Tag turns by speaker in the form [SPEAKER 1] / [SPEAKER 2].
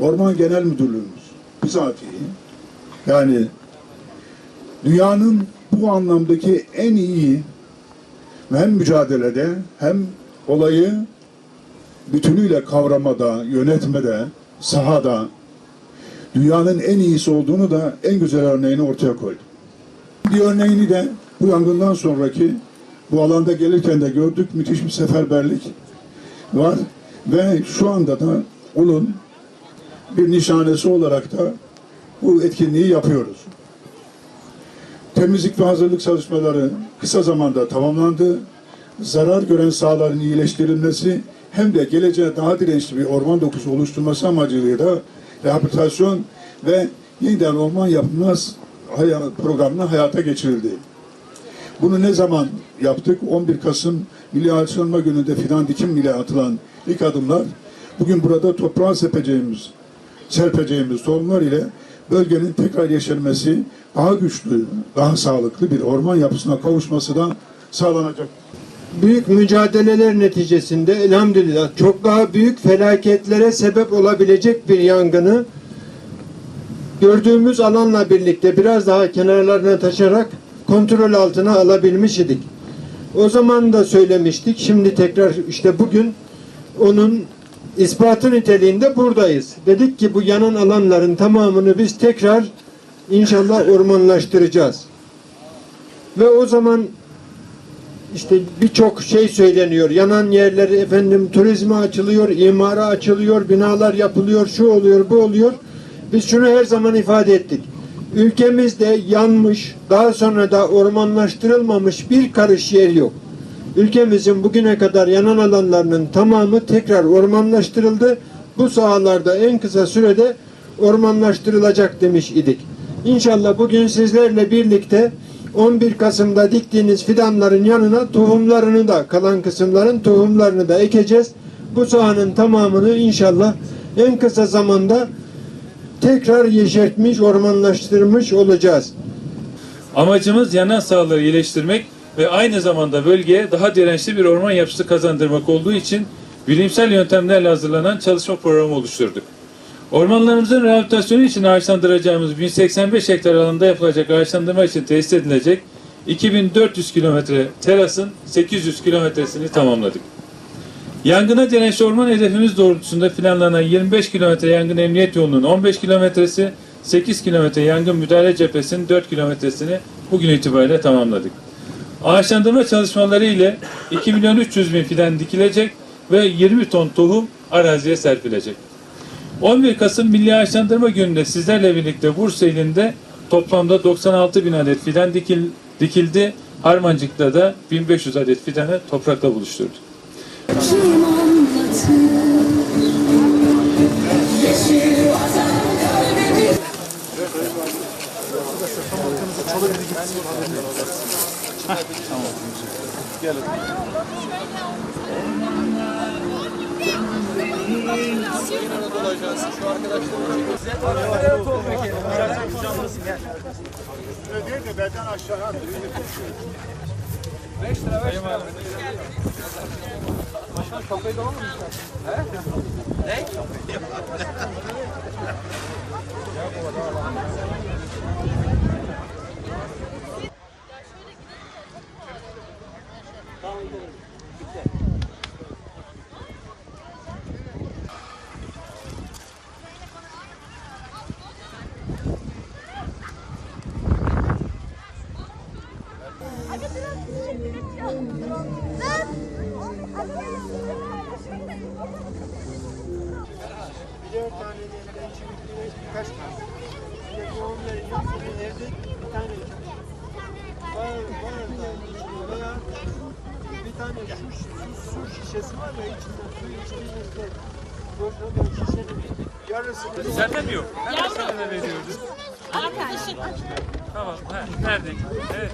[SPEAKER 1] Orman Genel Müdürlüğümüz bizatihi yani dünyanın bu anlamdaki en iyi hem mücadelede hem olayı bütünüyle kavramada, yönetmede, sahada dünyanın en iyisi olduğunu da en güzel örneğini ortaya koydu. Bir örneğini de bu yangından sonraki bu alanda gelirken de gördük. Müthiş bir seferberlik var ve şu anda da onun bir nişanesi olarak da bu etkinliği yapıyoruz. Temizlik ve hazırlık çalışmaları kısa zamanda tamamlandı. Zarar gören sahaların iyileştirilmesi hem de geleceğe daha dirençli bir orman dokusu oluşturması amacıyla rehabilitasyon ve yeniden orman yapılmaz hay- programına hayata geçirildi. Bunu ne zaman yaptık? 11 Kasım Milli Ağaçlanma Günü'nde fidan dikim ile atılan ilk adımlar bugün burada toprağa sepeceğimiz, serpeceğimiz tohumlar ile bölgenin tekrar yeşermesi, daha güçlü, daha sağlıklı bir orman yapısına kavuşması da sağlanacak.
[SPEAKER 2] büyük mücadeleler neticesinde elhamdülillah çok daha büyük felaketlere sebep olabilecek bir yangını gördüğümüz alanla birlikte biraz daha kenarlarına taşarak kontrol altına alabilmiş idik. O zaman da söylemiştik. Şimdi tekrar işte bugün onun ispatı niteliğinde buradayız. Dedik ki bu yanan alanların tamamını biz tekrar inşallah ormanlaştıracağız. Ve o zaman işte birçok şey söyleniyor. Yanan yerleri efendim turizme açılıyor, imara açılıyor, binalar yapılıyor, şu oluyor, bu oluyor. Biz şunu her zaman ifade ettik. Ülkemizde yanmış, daha sonra da ormanlaştırılmamış bir karış yer yok. Ülkemizin bugüne kadar yanan alanlarının tamamı tekrar ormanlaştırıldı. Bu sahalarda en kısa sürede ormanlaştırılacak demiş idik. İnşallah bugün sizlerle birlikte 11 Kasım'da diktiğiniz fidanların yanına tohumlarını da kalan kısımların tohumlarını da ekeceğiz. Bu sahanın tamamını inşallah en kısa zamanda tekrar yeşertmiş, ormanlaştırmış olacağız.
[SPEAKER 3] Amacımız yanan sahaları iyileştirmek ve aynı zamanda bölgeye daha dirençli bir orman yapısı kazandırmak olduğu için bilimsel yöntemlerle hazırlanan çalışma programı oluşturduk. Ormanlarımızın rehabilitasyonu için ağaçlandıracağımız 1085 hektar alanda yapılacak ağaçlandırma için tesis edilecek 2400 kilometre terasın 800 kilometresini tamamladık. Yangına dirençli orman hedefimiz doğrultusunda planlanan 25 kilometre yangın emniyet yolunun 15 kilometresi, 8 kilometre yangın müdahale cephesinin 4 kilometresini bugün itibariyle tamamladık. Ağaçlandırma çalışmaları ile 2 milyon 300 bin fidan dikilecek ve 20 ton tohum araziye serpilecek. 11 Kasım Milli Ağaçlandırma Günü'nde sizlerle birlikte Bursa ilinde toplamda 96 bin adet fidan dikil, dikildi. Harmancık'ta da 1500 adet fidanı toprakla buluşturduk.
[SPEAKER 4] Kim anlatır? Yeşil vatan kalbimi
[SPEAKER 2] Birer çimikleri birkaç tane. Bir de tohumları yüzünü evde bir tane. Var, var da veya bir tane su, su, su şişesi var ya içinden su içtiğinizde boşuna da şişenin yarısını
[SPEAKER 3] Sende mi yok? Hemen sana da veriyoruz. Tamam. Ha, nerede? Evet.